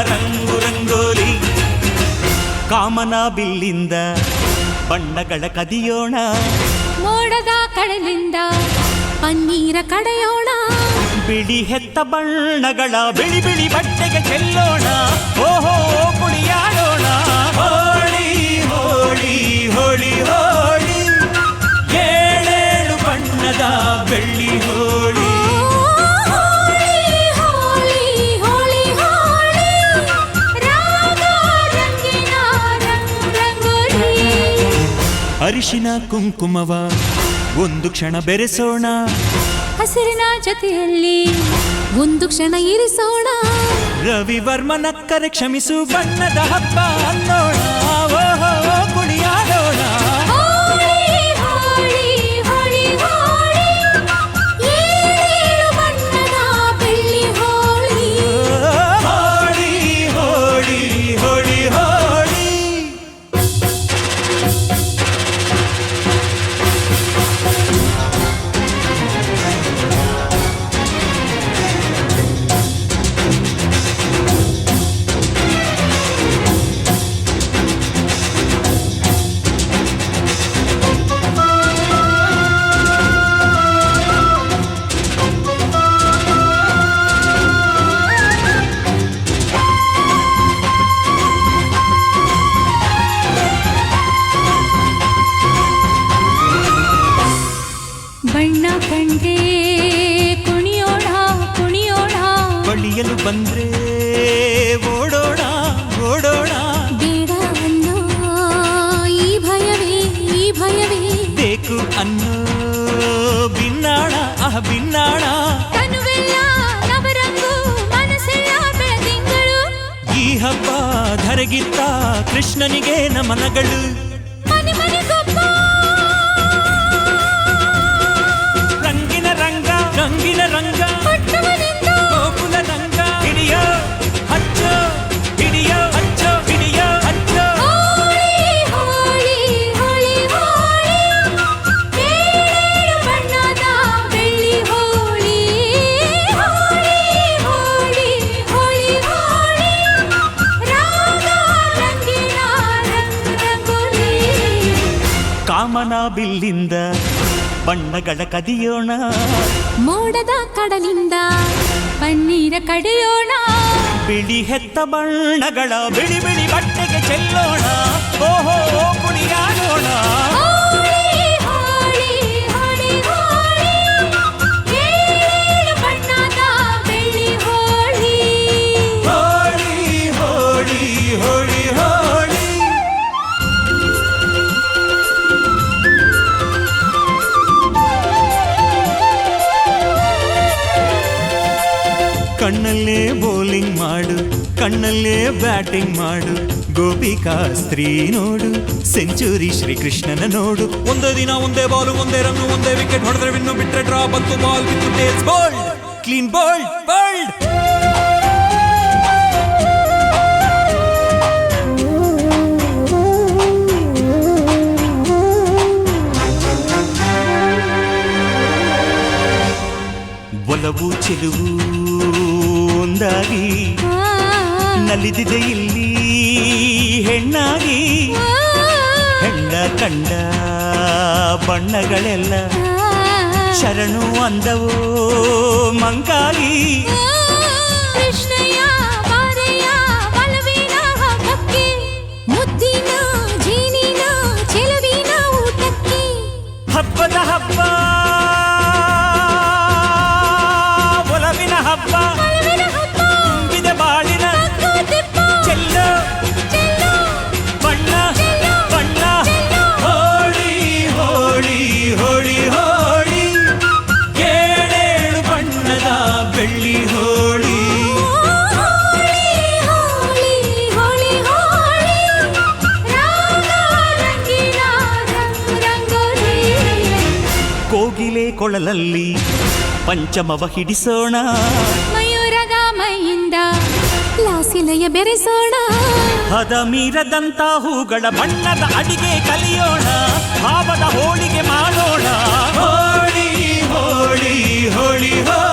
ರಂಗು ರಂಗೋಲಿ ಕಾಮನ ಬಿಲ್ಲಿಂದ ಬಣ್ಣಗಳ ಕದಿಯೋಣ. ಮೋಡದ ಕಡಲಿಂದ ಪನ್ನೀರ ಕಡೆಯೋಣ. ಬಿಳಿ ಹೆತ್ತ ಬಣ್ಣಗಳ ಬಿಳಿ ಬಿಳಿ ಬಟ್ಟೆಗೆ ಚೆಲ್ಲೋಣ. ಓಹೋ ಕುಡಿಯಾಡೋ ಅರಿಶಿನ ಕುಂಕುಮವ. ಒಂದು ಕ್ಷಣ ಬೆರೆಸೋಣ. ಹಸಿರಿನ ಜೊತೆಯಲ್ಲಿ ಒಂದು ಕ್ಷಣ ಇರಿಸೋಣ. ರವಿವರ್ಮನ ಕರೆ ಕ್ಷಮಿಸು ಬಣ್ಣದ ಹಬ್ಬ ಅನ್ನೋಣ. ಕಂಡೆ ಕುಣಿಯೋಣ ಕುಣಿಯೋಣ. ಬಳಿಯಲು ಬಂದ್ರೆ ಓಡೋಣ ಓಡೋಣ. ಬೇಡ ಅನ್ನೋ ಈ ಭಯವೇ ಈ ಭಯವೇ. ಬೇಕು ಅನ್ನೋ ಬಿನ್ನಾಣ ಆ ಬಿನ್ನಾಣ. ಈ ಹಬ್ಬ ಧರಗಿತ್ತ ಕೃಷ್ಣನಿಗೆ ನಮನಗಳು. ಕಾಮನ ಬಿಲ್ಲಿಂದ ಬಣ್ಣಗಳ ಕದಿಯೋಣ. ಮೋಡದ ಕಡಲಿಂದ ಬಣ್ಣೀರ ಕಡಿಯೋಣ. ಬಿಳಿ ಹೆತ್ತ ಬಣ್ಣಗಳ ಬಿಳಿ ಬಿಳಿ ಬಟ್ಟೆಗೆ ಚೆಲ್ಲೋಣ. ಓಹೋ ಕುಣಿಯಾಡೋಣ ಹೋಳಿ ಹೋಳಿ ಹೋಳಿ. ಕಣ್ಣಲ್ಲೇ ಬೌಲಿಂಗ್ ಮಾಡು ಕಣ್ಣಲ್ಲೇ ಬ್ಯಾಟಿಂಗ್ ಮಾಡು. ಗೋಪಿಕಾ ಸ್ತ್ರೀ ನೋಡು ಸೆಂಚುರಿ ಶ್ರೀಕೃಷ್ಣನ ನೋಡು. ಒಂದೇ ದಿನ ಒಂದೇ ಬಾಲು ಒಂದೇ ರನ್ನು ಒಂದೇ ವಿಕೆಟ್ ಹೊಡೆದ್ರೆ ಇನ್ನು ಬಿಟ್ರೆ ಡ್ರಾ ಬಂತು ಬಾಲ್ ಬಿತ್ತು ಟೇಸ್ ಬೋಲ್ಡ್ ಕ್ಲೀನ್ ಬೋಲ್ಡ್ ಬಾಲ್ಡ್ ಒಲವು ಚೆಲುವು ಒಂದಾಗಿ ನಲಿದಿದೆ ಇಲ್ಲಿ ಹೆಣ್ಣಾಗಿ ಹೆಣ್ಣ ಕಂಡ ಬಣ್ಣಗಳೆಲ್ಲ ಶರಣು ಅಂದವು ಮಂಕಾಗಿ. ಕೃಷ್ಣಯ್ಯ ಬೆಳ್ಳಿ ಹೋಳಿ. ಹೋಳಿ ಹೋಳಿ ಹೋಳಿ ಹೋಳಿ ರಾಗ ರಂಗಿನ ರಂಗ್ ರಂಗೋಲಿ ಕೋಗಿಲೆ ಕೊಳಲಲ್ಲಿ ಪಂಚಮವ ಹಿಡಿಸೋಣ. ಮಯೂರದ ಮೈಯಿಂದ ಲಾಸಿಲೆಯ ಬೆರೆಸೋಣ. ಹದ ಮೀರದಂತ ಹೂಗಳ ಬಣ್ಣದ ಅಡಿಗೆ ಕಲಿಯೋಣ. ಭಾವದ ಹೋಳಿಗೆ ಮಾಡೋಣ. ಹೋಳಿ ಹೋಳಿ ಹೋಳಿ ಹೋಳಿ.